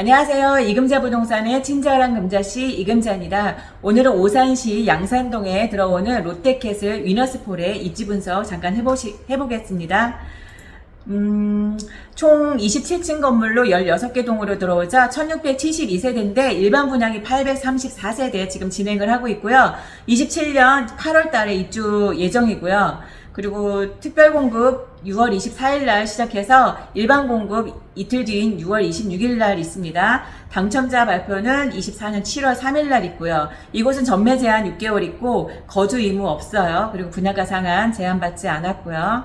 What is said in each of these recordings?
안녕하세요. 이금자 부동산의 친절한 금자씨 이금자입니다. 오늘은 오산시 양산동에 들어오는 롯데캐슬 위너스폴의 입지 분석 잠깐 해보시, 해보겠습니다. 음, 총 27층 건물로 16개 동으로 들어오자 1672세대인데 일반 분양이 834세대 지금 진행을 하고 있고요. 27년 8월 달에 입주 예정이고요. 그리고 특별 공급 6월 24일 날 시작해서 일반 공급 이틀 뒤인 6월 26일 날 있습니다. 당첨자 발표는 24년 7월 3일 날 있고요. 이곳은 전매 제한 6개월 있고 거주 의무 없어요. 그리고 분양가 상한 제한받지 않았고요.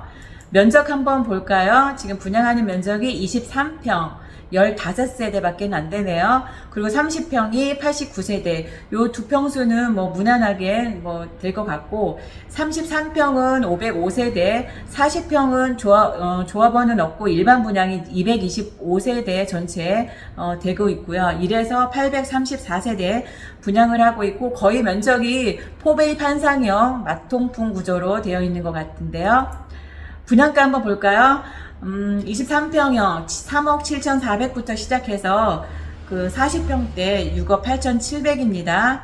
면적 한번 볼까요? 지금 분양하는 면적이 23평. 15세대밖에 안 되네요. 그리고 30평이 89세대. 요 두 평수는 뭐 무난하게 뭐 될 것 같고 33평은 505세대, 40평은 조합 어, 조합원은 없고 일반 분양이 225세대 전체 어, 되고 있고요. 이래서 834세대 분양을 하고 있고 거의 면적이 포베이 판상형 마통풍 구조로 되어 있는 것 같은데요. 분양가 한번 볼까요? 음, 23평형 3억 7,400부터 시작해서 그 40평대 6억 8,700입니다.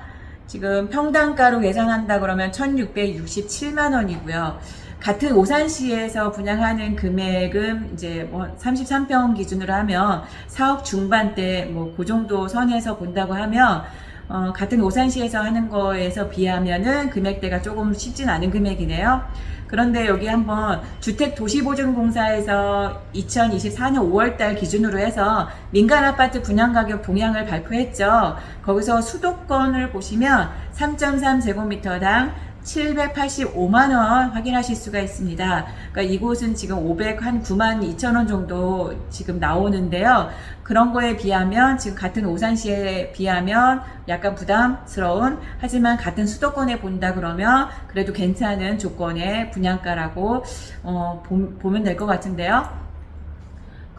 지금 평당가로 계산한다 그러면 1,667만 원이고요. 같은 오산시에서 분양하는 금액은 이제 뭐 33평 기준으로 하면 4억 중반대 뭐 그 정도 선에서 본다고 하면 어, 같은 오산시에서 하는 거에서 비하면은 금액대가 조금 쉽진 않은 금액이네요. 그런데 여기 한번 주택도시보증공사에서 2024년 5월달 기준으로 해서 민간 아파트 분양 가격 동향을 발표했죠. 거기서 수도권을 보시면 3.3제곱미터당 785만 원 확인하실 수가 있습니다. 그러니까 이곳은 지금 500한 9만 2천 원 정도 지금 나오는데요. 그런 거에 비하면 지금 같은 오산시에 비하면 약간 부담스러운 하지만 같은 수도권에 본다 그러면 그래도 괜찮은 조건의 분양가라고 어, 보, 면 될 것 같은데요.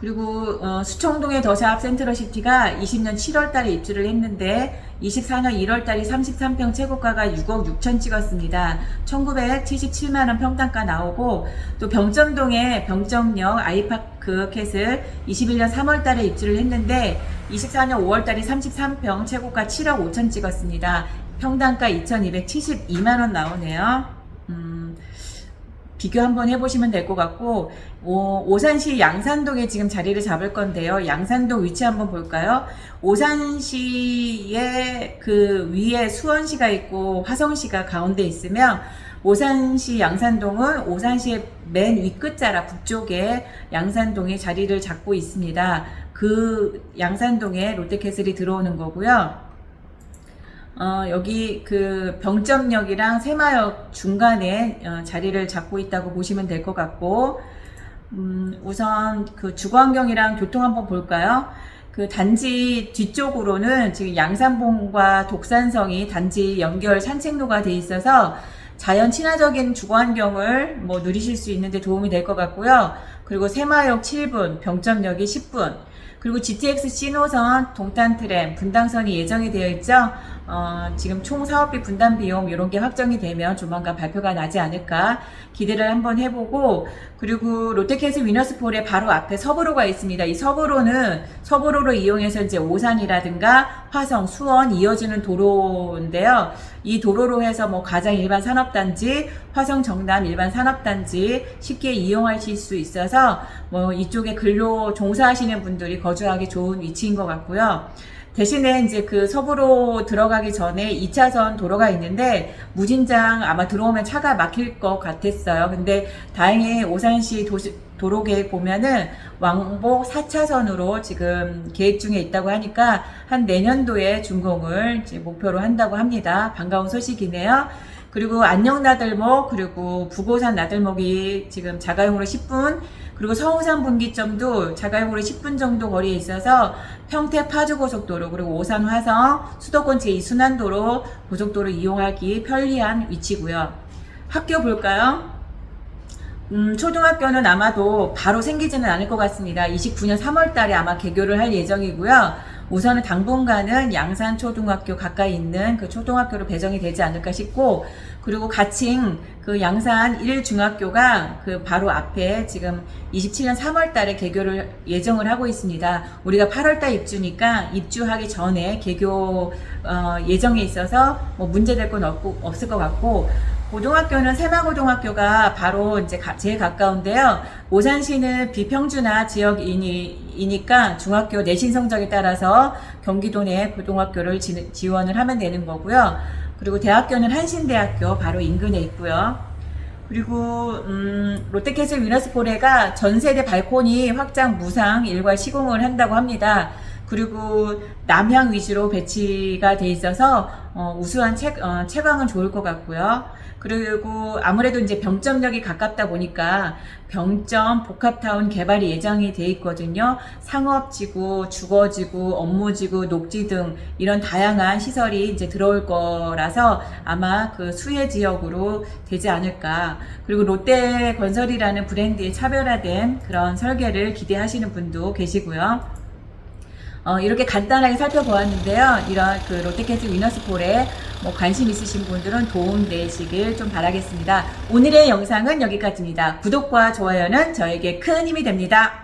그리고 어, 수청동의 더샵 센트럴시티가 20년 7월 달에 입주를 했는데 24년 1월 달에 33평 최고가가 6억 6천 찍었습니다. 1977만 원 평당가 나오고 또 병점동의 병점역 아이파크 캣을 21년 3월 달에 입주를 했는데 24년 5월 달에 33평 최고가 7억 5천 찍었습니다. 평당가 2,272만 원 나오네요. 음, 비교 한번 해보시면 될 것 같고 오, 산시 양산동에 지금 자리를 잡을 건데요. 양산동 위치 한번 볼까요? 오산시의 그 위에 수원시가 있고 화성시가 가운데 있으면 오산시 양산동은 오산시의 맨 위끝자락 북쪽에 양산동이 자리를 잡고 있습니다. 그 양산동에 롯데캐슬이 들어오는 거고요. 어, 여기 그 병점역이랑 새마역 중간에 어, 자리를 잡고 있다고 보시면 될 것 같고, 음, 우선 그 주거환경이랑 교통 한번 볼까요? 그 단지 뒤쪽으로는 지금 양산봉과 독산성이 단지 연결 산책로가 돼 있어서 자연 친화적인 주거 환경을 뭐 누리실 수 있는데 도움이 될 것 같고요. 그리고 새마역 7분, 병점역이 10분, 그리고 GTX C노선, 동탄 트램, 분당선이 예정이 되어 있죠. 어, 지금 총 사업비 분담 비용 이런 게 확정이 되면 조만간 발표가 나지 않을까 기대를 한번 해보고 그리고 롯데캐슬 위너스폴의 바로 앞에 서부로가 있습니다. 이 서부로는 서부로를 이용해서 이제 오산이라든가 화성, 수원 이어지는 도로인데요. 이 도로로 해서 뭐 가장 일반 산업단지, 화성 정남 일반 산업단지 쉽게 이용하실 수 있어서 뭐 이쪽에 근로 종사하시는 분들이 거주하기 좋은 위치인 것 같고요. 대신에 이제 그 서부로 들어가기 전에 2차선 도로가 있는데 무진장 아마 들어오면 차가 막힐 것 같았어요. 근데 다행히 오산시 도시, 도로 계획 보면은 왕복 4차선으로 지금 계획 중에 있다고 하니까 한 내년도에 준공을 목표로 한다고 합니다. 반가운 소식이네요. 그리고 안녕 나들목 그리고 부고산 나들목이 지금 자가용으로 10분 그리고 서우산 분기점도 자가용으로 10분 정도 거리에 있어서 평택 파주고속도로 그리고 오산 화성 수도권 제2순환도로 고속도로 이용하기 편리한 위치고요. 학교 볼까요? 음, 초등학교는 아마도 바로 생기지는 않을 것 같습니다. 29년 3월 달에 아마 개교를 할 예정이고요. 우선은 당분간은 양산 초등학교 가까이 있는 그 초등학교로 배정이 되지 않을까 싶고 그리고 가칭 그 양산 1중학교가 그 바로 앞에 지금 27년 3월 달에 개교를 예정을 하고 있습니다. 우리가 8월 달 입주니까 입주하기 전에 개교 어, 예정에 있어서 뭐 문제될 건 없고, 없을 것 같고 고등학교는 새마고등학교가 바로 이제 가- 제일 가까운데요. 오산시는 비평준화 지역이니까 중학교 내신 성적에 따라서 경기도 내 고등학교를 지, 지원을 하면 되는 거고요. 그리고 대학교는 한신대학교 바로 인근에 있고요. 그리고 음, 롯데캐슬 위너스포레가 전세대 발코니 확장 무상 일괄 시공을 한다고 합니다. 그리고 남향 위주로 배치가 돼 있어서 어, 우수한 채, 어, 채광은 좋을 것 같고요. 그리고 아무래도 이제 병점역이 가깝다 보니까 병점 복합타운 개발이 예정이 돼 있거든요. 상업지구, 주거지구, 업무지구, 녹지 등 이런 다양한 시설이 이제 들어올 거라서 아마 그 수혜 지역으로 되지 않을까. 그리고 롯데 건설이라는 브랜드의 차별화된 그런 설계를 기대하시는 분도 계시고요. 어, 이렇게 간단하게 살펴보았는데요. 이런 그 롯데캐슬 위너스폴에 뭐 관심 있으신 분들은 도움 되시길 좀 바라겠습니다. 오늘의 영상은 여기까지입니다. 구독과 좋아요는 저에게 큰 힘이 됩니다.